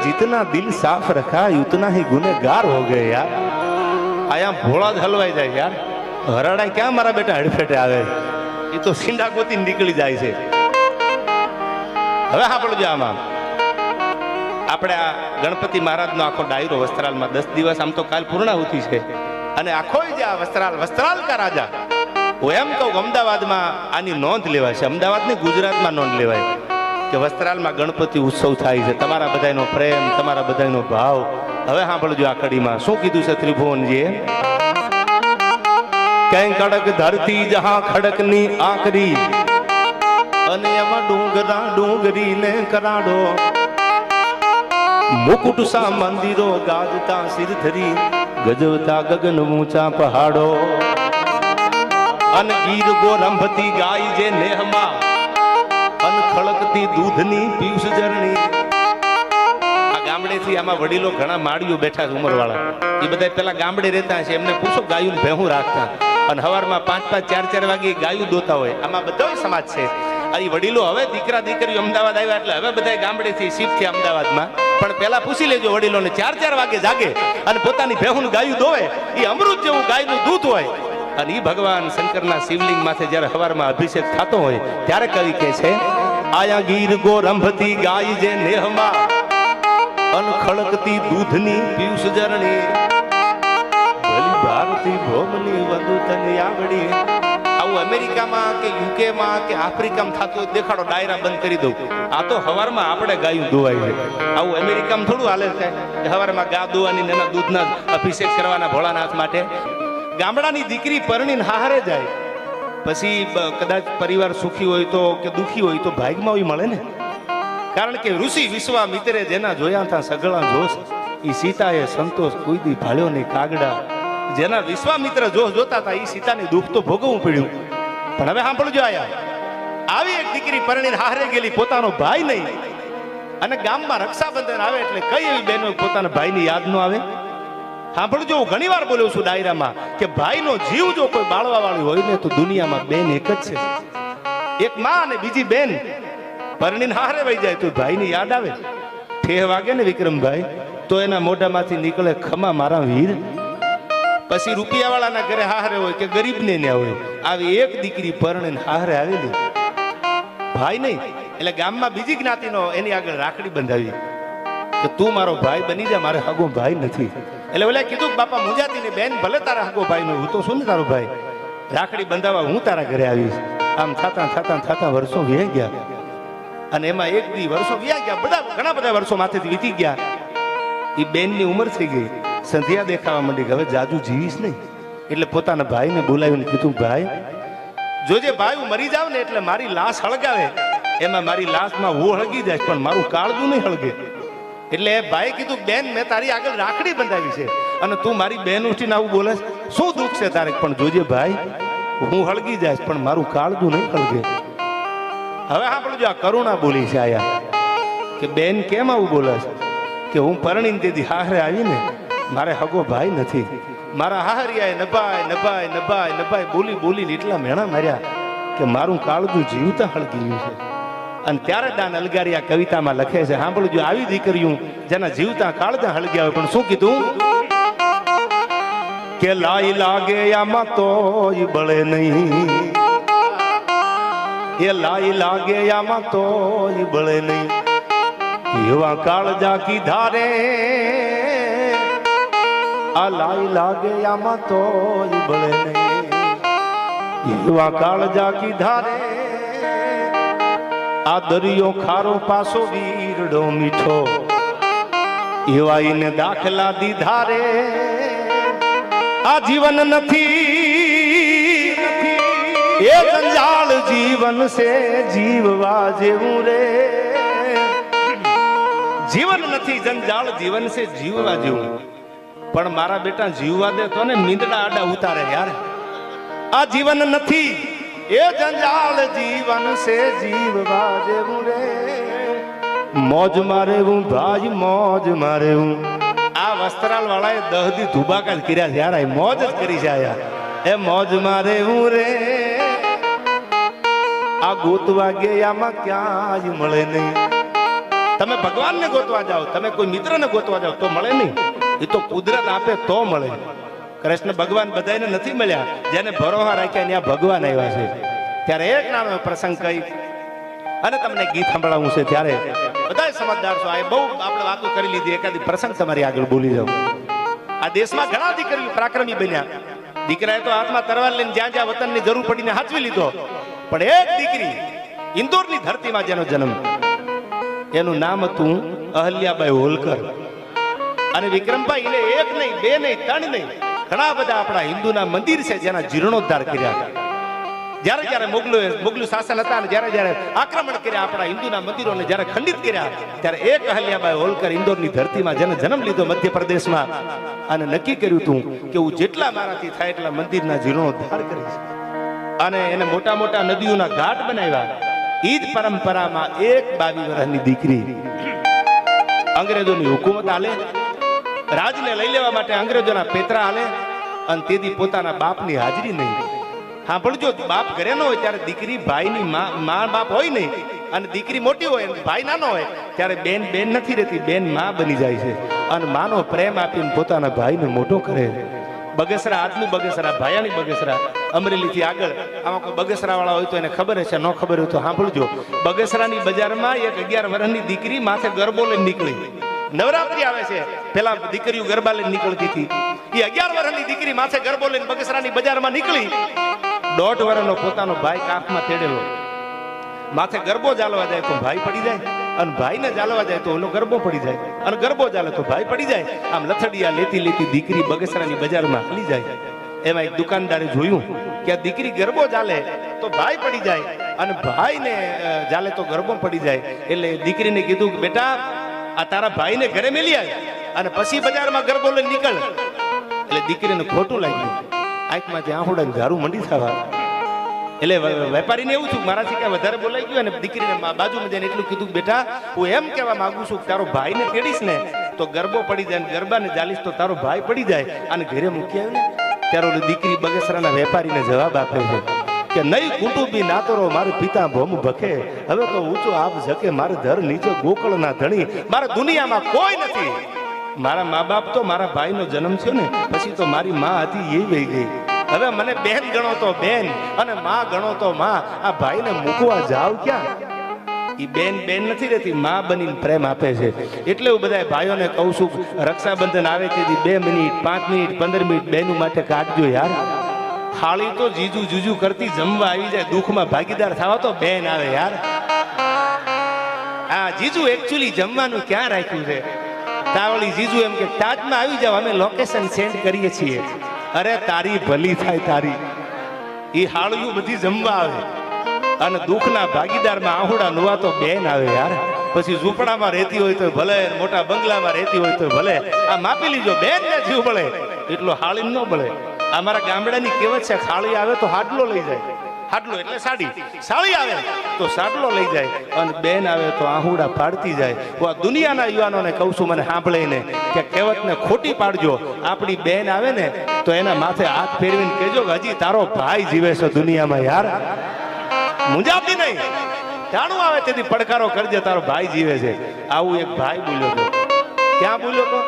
जितना दिल साफ रखा उतना ही गुनेगार हो गए यार આયા ભોળા જ હલવાઈ જાય યાર હરાડા ક્યાં મારા બેટા હડફેટે આવે એ તો સીંડા ગોતી નીકળી જાય છે હવે સાંભળજો આમાં આપણે આ ગણપતિ મહારાજનો આખો ડાયરો વસ્ત્રાલમાં દસ દિવસ આમ તો કાલ પૂર્ણાહુતિ છે અને આખો જે આ વસ્ત્રાલ વસ્ત્રાલ કા રાજા હું એમ કહું કે અમદાવાદમાં આની નોંધ લેવાય છે અમદાવાદની ગુજરાતમાં નોંધ લેવાય કે વસ્ત્રાલમાં ગણપતિ ઉત્સવ થાય છે. તમારા બધાનો પ્રેમ, તમારા બધાનો ભાવ. હવે સાંભળજો આ કડીમાં. શું કીધું છે ત્રિભુવનજીએ? કઈ કડક ધરતી જહા ખડકની આકરી, અને એમાં ડુંગરા ડુંગરી ને કરાડો. મુકુટ સા મંદિરો ગાજતા સિરધરી ગજવતા ગગન ઊંચા પહાડો. અને ગીર ગોરંભતી ગાય જે નેહમાં ખળકતી દૂધની પીયુષ જરણી આ ગામડેથી આમાં વડીલો ઘણા માળીઓ બેઠા છે ઉંમરવાળા. એ બધા પેલા ગામડે રહેતા છે એમને પૂછો ગાયું ભેહું રાખતા. અને હવારમાં પાંચ પાંચ ચાર ચાર વાગે ગાયું દોતા હોય. આમાં બધો સમાજ છે. આ વડીલો હવે દીકરા દીકરીઓ અમદાવાદ આવ્યા એટલે હવે બધા ગામડેથી શિફ્ટ થયા અમદાવાદમાં. પણ પેલા પૂછી લેજો વડીલોને ચાર ચાર વાગે જાગે અને પોતાની ભેહું ગાયું દોવે એ અમૃત જેવું ગાયનું દૂધ હોય. અને એ ભગવાન શંકરના શિવલિંગ માથે જ્યારે હવારમાં અભિષેક થતો હોય ત્યારે કવિ કહે છે આયા ગીર ગોરંભતી ગાય જે નેહમાં અનખળકતી દૂધની પિયુષ જરણી. ભલી ભારતી ભોમની વધુ તને આવડી. આવું અમેરિકામાં કે યુકેમાં કે આફ્રિકામાં થતું દેખાડો, ડાયરા બંધ કરી દઉં. આ તો હવારમાં આપણે ગાયું દોવાય છે. આવું અમેરિકામાં થોડું હાલે છે હવારમાં ગા દોવાની એના દૂધના અભિષેક કરવાના ભોળાનાથ માટે. ગામડાની દીકરી પરણીને હારે જાય. પછી કદાચ પરિવાર સુખી હોય તો કે દુખી હોય તો ભાગમાં હોય મળે ને. કારણ કે ઋષિ વિશ્વામિત્રે જેના જોયા હતા સગળા જોશ એ સીતાએ સંતોષ કોઈ દી ભાળ્યો નહીં કાગડા. જેના વિશ્વામિત્ર જોશ જોતા હતા એ સીતાને દુઃખ તો ભોગવવું પડ્યું. પણ હવે સાંભળજો આયા. આવી એક દીકરી પરણીને હારે ગયેલી પોતાનો ભાઈ નહીં. અને ગામમાં રક્ષાબંધન આવે એટલે કઈ એવી બહેનો પોતાના ભાઈની યાદ ન આવે? સાંભળજો, હું ઘણી વાર બોલ્યો છું ડાયરામાં કે ભાઈનો જીવ જો કોઈ બાળવા વાળી હોય ને તો દુનિયામાં બેન એક જ છે. એક માં અને બીજી બેન. પરણીને હારે વહી જાય, તો ભાઈની યાદ આવે? ઠેહ વાગે ને વિક્રમભાઈ, તો એના મોઢામાંથી નીકળે ખમા મારા વીર. પછી રૂપિયાવાળાના ઘરે હારે હોય કે ગરીબને ને હોય, આવી એક દીકરી પરણીને હારે આવેલી. ભાઈ નહીં, એટલે ગામમાં બીજી જ્ઞાતિનો એની આગળ રાખડી બંધાવી. કે તું મારો ભાઈ બની જા, મારે હગો ભાઈ નથી. એટલે ઓલા કીધું બાપા મુંજાતી ને બેન, ભલે તારા હગો ભાઈ નો હું તો શું તારો ભાઈ? રાખડી બંધાવા હું તારા ઘરે આવીશ. આમ થતા થતા થતા વર્ષો વીહી ગયા. અને એમાં એક દી વર્ષો વ્યા ગયા, બધા ઘણા બધા વર્ષો માથેથી વીતી ગયા. એ બેનની ઉંમર થઈ ગઈ. સંધ્યા દેખાવા માંડી હવે જાજુ જીવીશ નહીં. એટલે પોતાના ભાઈને બોલાવીને કીધું, ભાઈ, જોજે ભાઈ, હું મરી જાવ ને એટલે મારી લાશ હળગાવે. એમાં મારી લાશમાં હું હળગી જાય પણ મારું કાળજું નહીં હળગે. એટલે ભાઈ કીધું, બેન, મેં તારી આગળ રાખડી બંધાવી છે. અને તું મારી બેન ઉઠીને આવું બોલે શું દુઃખ છે તારે? પણ જોજે ભાઈ, હું હળગી જાય પણ મારું કાળજું નહીં હળગે. હવે આપણું આ કરુણા બોલી છે આયા. કે બેન કેમ આવું બોલે છે? કે હું પરણીને તેથી હારે આવીને મારે હગો ભાઈ નથી. મારા હાહરિયાએ નભાય નભાય નભાય નભાય બોલી બોલીને એટલા મેણા માર્યા કે મારું કાળજું જીવતા હળગી ગયું છે. અને ત્યારે દાન અલગારી આ કવિતામાં લખે છે. સાંભળજો, આવી દીકરીયું જેના જીવતા કાળજા હળગ્યા હોય, પણ શું કીધું? કે લાઈ લાગે આમાં તોય બળે નહીં. એ લાઈ લાગે આમાં તોય બળે નહીં. એવા કાળજા કીધા રે આ લાઈ લાગે આમાં તોય બળે નહીં. એવા કાળજા કીધા રે આ દરિયો ખારો પાસો વીરડો મીઠો. એવાઈને દાખલા દીધા રે આ જીવન નથી. એ જંજાળ જીવન છે, જીવવા જેવું રે. જીવન નથી, જંજાળ જીવન છે, જીવવા જેવું. પણ મારા બેટા જીવવા દે તો ને મીંદડા આડા ઉતારે યાર. આ જીવન નથી. એ જંજાળ જીવન છે જીવવા જેવું રે. મોજ મારે હું ભાઈ, મોજ મારે હું આ વસ્ત્રાલ વાળાએ દહ દી ધુબાકા જ કર્યા છે, યાર મોજ જ કરી છે આ યાર. એ મોજ મારે હું રે. આ ગોતવા ગયામાં ક્યાંય મળે નહીં. તમે ભગવાનને ગોતવા જાઓ, તમે કોઈ મિત્રને ગોતવા જાઓ તો મળે નહીં. એ તો કુદરત આપે તો મળે. કૃષ્ણ ભગવાન બધાને નથી મળ્યા. જેને ભરોહા રાખ્યા ત્યાં ભગવાન આવ્યા છે. ત્યારે એક નામે પ્રસંગ કહી અને તમને ગીત સંભળાવું છે ત્યારે બધા સમજદાર છો. આ બહુ આપણે વાતો કરી લીધી. એકાદી પ્રસંગ તમારી આગળ બોલી જાઉં. આ દેશમાં ઘણા દીકરીઓ પરાક્રમી બન્યા. દીકરાએ તો હાથમાં તરવાર લઈને જ્યાં જ્યાં વતનની જરૂર પડીને હાચવી લીધો. પણ એક દીકરી ઇન્દોરની ધરતીમાં જેનો જન્મ. એનું નામ હતું અહલ્યાબાઈ હોલકર. અને વિક્રમભાઈ એને એક નહીં, બે નહીં, ત્રણ નહીં. ઘણા બધા આપણા હિન્દુના મંદિર છે જેના જીર્ણોદ્ધાર કર્યા જ્યારે જ્યારે મુગલો મોગલું શાસન હતા અને જ્યારે જ્યારે આક્રમણ કર્યા આપણા હિન્દુના મંદિરોને જ્યારે ખંડિત કર્યા, ત્યારે એક અહલ્યાબાઈ હોલકર ઇન્દોરની ધરતીમાં જેને જન્મ લીધો મધ્યપ્રદેશમાં, અને નક્કી કર્યું હતું કે હું જેટલા મારાથી થાય એટલા મંદિરના જીર્ણોદ્ધાર કરીશ. અને એને મોટા મોટા નદીઓના ઘાટ બનાવ્યા. ઈ જ પરંપરામાં એક બાવી વર્ષની દીકરી અંગ્રેજોની હુકુમત આલે. રાજને લઈ લેવા માટે અંગ્રેજોના પેતરા હાલે અને તેથી પોતાના બાપની હાજરી નહીં. સાંભળજો બાપ ઘરે ન હોય ત્યારે દીકરી ભાઈની માં બાપ હોય નહીં. અને દીકરી મોટી હોય ભાઈ નાનો હોય ત્યારે બેન બેન નથી રહેતી, બેનમાં બની જાય છે. અને માનો પ્રેમ આપીને પોતાના ભાઈને મોટો કરે. બગસરા આજનું બગસરા, ભાયાની બગસરા, અમરેલીથી આગળ. આમાં કોઈ બગસરા વાળા હોય તો એને ખબર હશે, ન ખબર હોય તો સાંભળજો. બગસરાની બજારમાં એક અગિયાર વર્ષની દીકરી માથે ગરબો લઈને નીકળી. નવરાત્રી આવે છે. પેલા દીકરીઓ ગરબા લઈને નીકળતી હતી. એ અગિયાર વર્ષની દીકરી માથે ગરબો લઈને બગસરાની બજારમાં નીકળી. દોઢ વર્ષનો પોતાનો ભાઈ કાખમાં તેડેલો. માથે ગરબો ચાલવા જાય તો ભાઈ પડી જાય અને ભાઈને જાલવા જાય તો ઓલો ગરબો પડી જાય. અને ગરબો ચાલે તો ભાઈ પડી જાય. આમ લથડિયા લેતી લેતી દીકરી બગસરાની બજારમાં હાલી જાય. એમાં એક દુકાનદારે જોયું કે આ દીકરી ગરબો ચાલે તો ભાઈ પડી જાય. અને ભાઈને ચાલે તો ગરબો પડી જાય. એટલે દીકરીને કીધું કે બેટા આ તારા ભાઈને ઘરે મેલી આવ અને પછી બજારમાં ગરબો લઈને નીકળ. એટલે દીકરીને ખોટું લાગ્યું. આંખમાંથી આંખોડા ઝારું મંડી થવા. એટલે વેપારીને એવું થયું મારાથી કઈ વધારે બોલાઈ ગયું અને દીકરીને બાજુમાં જઈને એટલું કીધું બેટા, હું એમ કહેવા માંગુ છું તારો ભાઈને તેડીશ ને, તો ગરબો પડી જાય ને ગરબાને જાલીશ તો તારો ભાઈ પડી જાય અને ઘરે મૂકી આવ્યો ને ત્યારે દીકરી બગસરાના વેપારીને જવાબ આપ્યો છે. કે નહીં કુટુંબી નાતરો મારે પિતા ભોમ ભખે. હવે તો ઊંચો આપ જકે મારે ધર નીચે ગોકળના ધણી. મારે દુનિયામાં કોઈ નથી. મારા મા બાપ તો મારા ભાઈનો જન્મ થયો ને, પછી તો મારી માં હતી એ વહી ગઈ. હવે મને બેન ગણો તો બેન, અને માં ગણો તો માં. આ ભાઈને મૂકવા જાવ ક્યાં? એ બેન બેન નથી રહેતી, મા બનીને પ્રેમ આપે છે. એટલે હું બધા ભાઈઓને કહું છું, રક્ષાબંધન આવે તેથી બે મિનિટ, પાંચ મિનિટ, પંદર મિનિટ બહેનું માટે કાઢજો યાર. થાળી તો જીજુ જુજુ કરતી જમવા આવી જાય, દુઃખમાં ભાગીદાર થવા તો બેન આવે યાર. આ જીજુ એકચ્યુઅલી જમવાનું ક્યાં રાખ્યું છે? તાવળી જીજુ એમ કે, તાજમાં આવી જાવ અમે લોકેશન સેન્ડ કરીએ છીએ. અરે, તારી ભલી થાય તારી. એ હાળિયું બધી જમવા આવે. અને દુઃખના ભાગીદારમાં આહુડા નુવા તો બેન આવે યાર. પછી ઝૂંપડામાં રહેતી હોય તો ભલે, મોટા બંગલામાં રહેતી હોય તો ભલે. આ માપી લીજો બેન ને જીવ બળે એટલો હાળી ન બળે અમારા ગામડાની કહેવત છે, ખાળી આવે તો હાડલો લઈ જાય. હાડલો એટલે સાડી. સાડી આવે તો સાડલો લઈ જાય અને બેન આવે તો આહુડા પાડતી જાય. હું આ દુનિયાના યુવાનોને કહું છું, મને સાંભળીને કે કહેવતને ખોટી પાડજો. આપણી બેન આવે ને તો એના માથે હાથ ફેરવીને કહેજો કે, હજી તારો ભાઈ જીવે છે દુનિયામાં યાર. મુંજાતી નહીં. જાણું આવે તેથી પડકારો કરજે, તારો ભાઈ જીવે છે. આવું એક ભાઈ બોલ્યો હતો. ક્યાં બોલ્યો તો?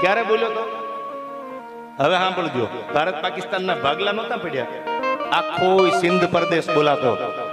ક્યારે બોલ્યો તો? હવે સાંભળજો, ભારત પાકિસ્તાનના ભાગલા નહોતા પડ્યા. આખો સિંધ પ્રદેશ બોલાતો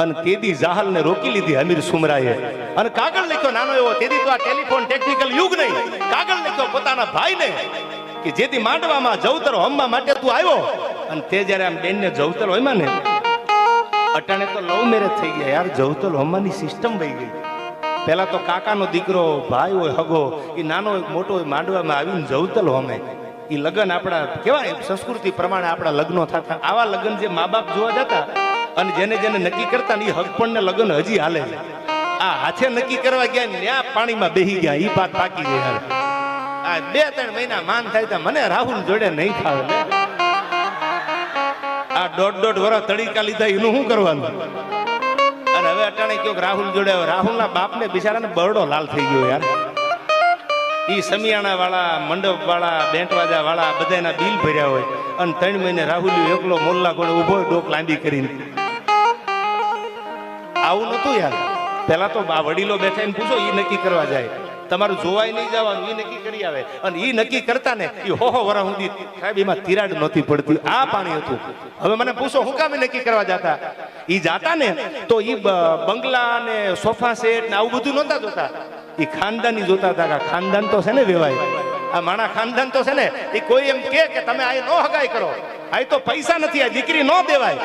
અને તેદી જાહલને રોકી લીધી અમીર સુમરાએ. અને કાગળ લખ્યો, નાનો એવો, તેદી તો આ ટેલિફોન ટેકનિકલ યુગ નહીં. કાગળ લખ્યો પોતાના ભાઈને કે જેથી માંડવામાં જવતર હોમવા માટે તું આવ્યો. અને તે જ્યારે આમ બેનને જવતર હોય ને, અટાણે તો લવ મેરેજ થઈ ગયા યાર, જવતર હોમવાની સિસ્ટમ વહી ગઈ. પેલા તો કાકાનો દીકરો, ભાઈ હોય, હગો, એ નાનો મોટો હોય, માંડવામાં આવીને જવતલ હોમે. એ લગ્ન આપણા કેવાય સંસ્કૃતિ પ્રમાણે આપણા લગ્નો થતા. આવા લગ્ન જે મા બાપ જોવા જતા અને જેને જેને નક્કી કરતા ને એ હકપણને લગ્ન હજી હાલે છે. આ હાથે નક્કી કરવા ગયા ને ત્યાં પાણીમાં બેહી ગયા એ વાત પાકી ગઈ યાર આ બે ત્રણ મહિના માન થાય તો મને રાહુલ જોડે નહીં ખાવે. આ દોઢ દોઢ વર્ષ તડીકા લીધા, એનું શું કરવાનું? અને હવે અટાણે કયો રાહુલ જોડે, રાહુલના બાપને બિચારાને બરડો લાલ થઈ ગયો યાર. ઈ સમિયાણા વાળા, મંડપ વાળા, બેંટવાજા વાળા બધાના બિલ ભર્યા હોય. અને ત્રણ મહિને રાહુલ એકલો મોલ્લા ગોળે ઊભો ડોક લાંબી કરીને. આવું નતું યાર. પેલા તો આ વડીલો બેઠા એને પૂછો એ નક્કી કરવા જાય. તમારું જોવાય નહીં જવાનું એ નક્કી કરી આવે. અને એ નક્કી કરતા ને એ હો હો વરા સુધી સાહેબ, એમાં તિરાડ નહોતી પડતી. આ પાણી હતું. હવે મને પૂછો, હું કામ નક્કી કરવા જતા? એ જાતા ને તો એ બંગલા ને સોફા સેટ ને આવું બધું નહોતા જોતા. એ ખાનદાની જોતા હતા કે ખાનદાન તો છે ને વેવાય આ માણા ખાનદાન તો છે ને એ કોઈ એમ કે તમે આ નો હગાઈ કરો. આ તો પૈસા નથી, આ દીકરી નો દેવાય.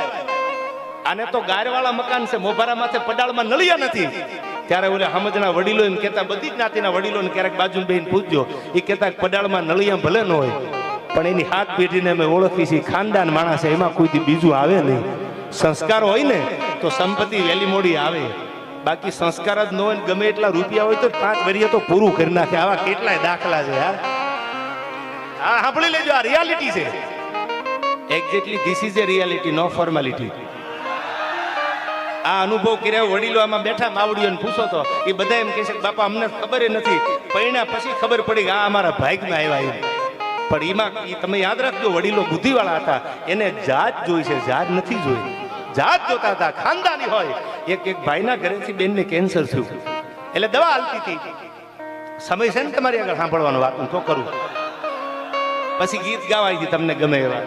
આને તો ગારવાળા મકાન છે, મોભારા માથે પડાળમાં નળિયા નથી. ત્યારે ઓલે સમજના વડીલો એમ કહેતા, બધી જ્ઞાતિના વડીલો વડીલોને ક્યારેક બાજુ બેન પૂછજો એ કહેતા પડાળમાં નળિયા ભલે ન હોય, પણ એની હાથ પેઢીને અમે ઓળખી છીએ ખાનદાન માણસ એમાં કોઈથી બીજું આવે નહીં. સંસ્કાર હોય ને, તો સંપત્તિ વહેલી મોડી આવે. બાકી સંસ્કાર જ ન હોય ને ગમે એટલા રૂપિયા હોય તો પાંચ વરિયા તો પૂરું કરી નાખે. આવા કેટલાય દાખલા છે યાર આ સાંભળી લેજો, આ રિયાલિટી છે. Exactly this is a reality no formality આ અનુભવ કર્યા, વડીલો આમાં બેઠા માવડીઓને પૂછો તો, એ બધા એમ કહે છે બાપા, અમને ખબર નથી. પૈણા પછી ખબર પડી કે, આ અમારા ભાગમાં આવ્યા એમ પણ એમાં તમે યાદ રાખજો, વડીલો બુદ્ધિવાળા હતા. એને જાત જોઈ છે, જાત નથી જોઈ. જાત જોતા હતા, ખાનદાની હોય. એક એક ભાઈના ઘરેથી બેનને કેન્સર થયું. એટલે દવા હાલતી હતી. સમય છે ને તમારી આગળ સાંભળવાનું વાત, હું તો કરું. પછી ગીત ગાવાય છે તમને ગમે એવા.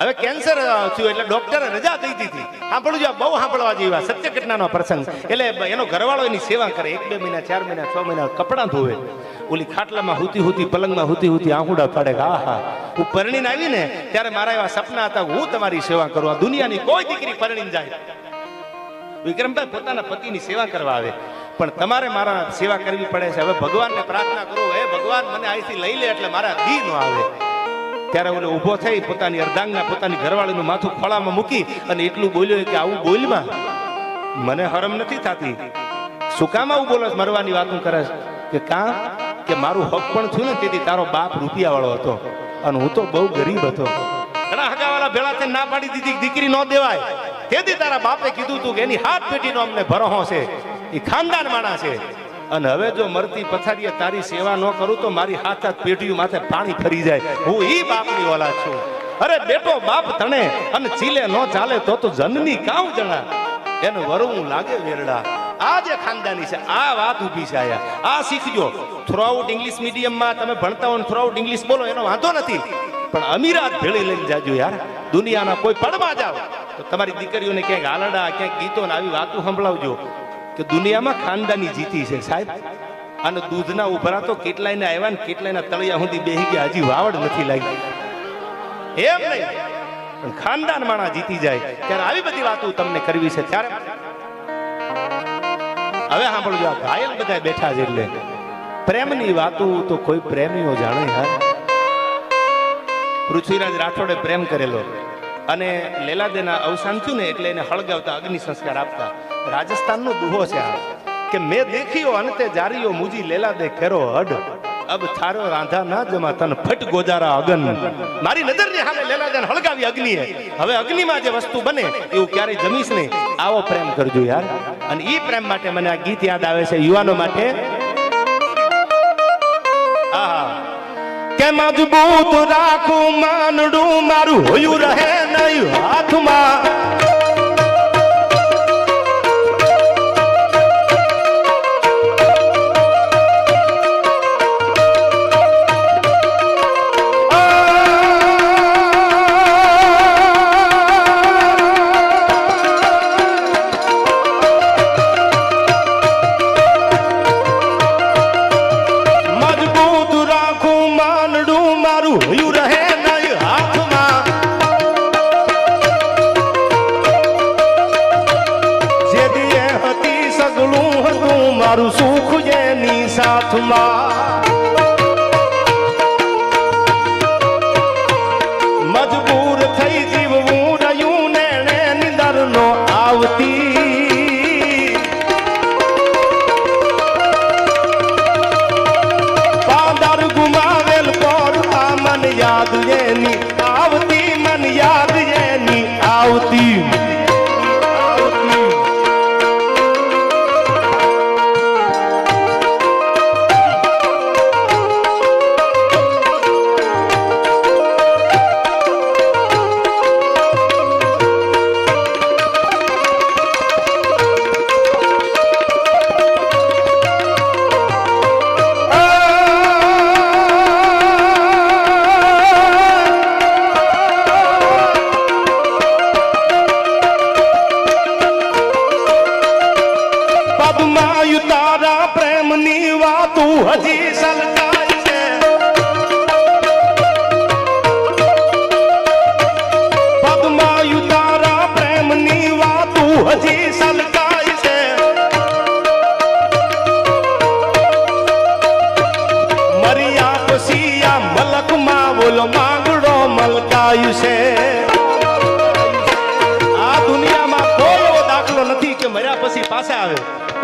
હવે કેન્સર થયું એટલે ડોક્ટરે રજા દઈ દીધી. સાંભળું જો બહુ સાંભળવા જેવા સત્ય ઘટનાનો પ્રસંગ. એટલે એનો ઘરવાળો એની સેવા કરે. એક બે મહિના, ચાર મહિના, છ મહિના કપડાં ધોવે. ઓલી ખાટલામાં હુતી હુતી, પલંગમાં હુતી હુતી આંકુડા પાડે કે આહા હું પરણીને આવી ને ત્યારે મારા એવા સપના હતા હું તમારી સેવા કરું. આ દુનિયાની કોઈ દીકરી પરણીને જાય. વિક્રમભાઈ પોતાના પતિની સેવા કરવા આવે. પણ તમારે મારા સેવા કરવી પડે છે. હવે ભગવાનને પ્રાર્થના કરો. હે ભગવાન, મને અહીંથી લઈ લે એટલે મારા દી ન આવે. ત્યારે ઓલો ઊભો થઈ પોતાની અર્ધાંગના પોતાની ઘરવાળીનું માથું ખોળામાં મૂકી અને એટલું બોલ્યો કે આવું બોલમાં મને હરમ નથી થતી. શું કામ આવું બોલો? મરવાની વાતું કરે કે કા? કે મારું હક પણ થયું ને તેથી તારો બાપ રૂપિયા વાળો હતો. અને હું તો બહુ ગરીબ હતો. ઘણા હગાવાલા ભેળા થઈને ના પાડી દીધી, દીકરી ન દેવાય. તેથી તારા બાપે કીધું તું કે એની હાથ પેટીનો અમને ભરોહો છે. એ ખાનદાન માણા છે. અને હવે જો મરતી પથારીએ તારી સેવા ન કરું તો મારી હાથ હાથ પેટીઓ માથે પાણી ફરી જાય. હું ઈ બાપની ઓલા છું. અરે બેટો, બાપ તણે અને ચીલે ન ચાલે તો તો જનની કામ જણા. એનું વરવું લાગે વેરડા. જે ખાનદાની છે. આ વાત ઊભી છે આયા આ શીખજો. થ્રુઆઉટ ઇંગ્લિશ મીડિયમમાં તમે ભણતા હો થ્રુઆઉટ ઇંગ્લિશ બોલો, એનો વાંધો નથી. પણ અમીરાત ભેળી લઈને જાજો યાર. દુનિયાના કોઈ પડમાં જાઓ. તો તમારી દીકરીઓને ક્યાંક આલડા, ક્યાંક ગીતો ને આવી વાતો સંભળાવજો કે દુનિયામાં ખાનદાની જીતી છે સાહેબ. અને દૂધના ઉભરા તો કેટલાયને આવ્યા ને કેટલાયના તળિયા સુધી બેહી ગયા, હજી વાવડ નથી લાગી. એમ નહીં. પણ ખાનદાન માણા જીતી જાય. ત્યારે આવી બધી વાતો તમને કરવી છે. ત્યારે હવે સાંભળજો આ ઘાયલ બધા બેઠા છે એટલે. પ્રેમની વાતો તો કોઈ પ્રેમીઓ જાણે યાર પૃથ્વીરાજ રાઠોડે પ્રેમ કરેલો. અને લેલાદેના અવસાન થયું ને એટલે એને હળગાવતા અગ્નિ સંસ્કાર આપતા. રાજસ્થાનનો દુહો છે આ. કે મેં દેખ્યો અંતે જારીઓ મુજી લેલાદે ખેરો હડ અબ થારો રાંધા ના જમા, તન ફટ ગોજારા અગન. મારી નજરની સામે લેલાદેન હળગાવી અગ્નિએ. હવે અગ્નિમાં જે વસ્તુ બને, એવું ક્યારેય જમીશ નહીં. આવો પ્રેમ કરજો યાર. અને ઈ પ્રેમ માટે મને આ ગીત યાદ આવે છે યુવાનો માટે. કે મજબૂત રાખું, માનડું મારું હોયું રહે નહીં હાથમાં?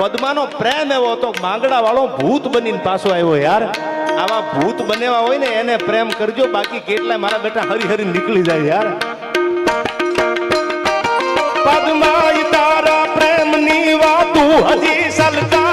પદ્માનો પ્રેમ એવો હતો માંગડા વાળો ભૂત બનીને પાછો આવ્યો યાર. આવા ભૂત બનેવા હોય ને એને પ્રેમ કરજો, બાકી કેટલાય મારા બેટા હરી હરી નીકળી જાય યાર. પદ્માય તારા પ્રેમની વાતું હજી સલકા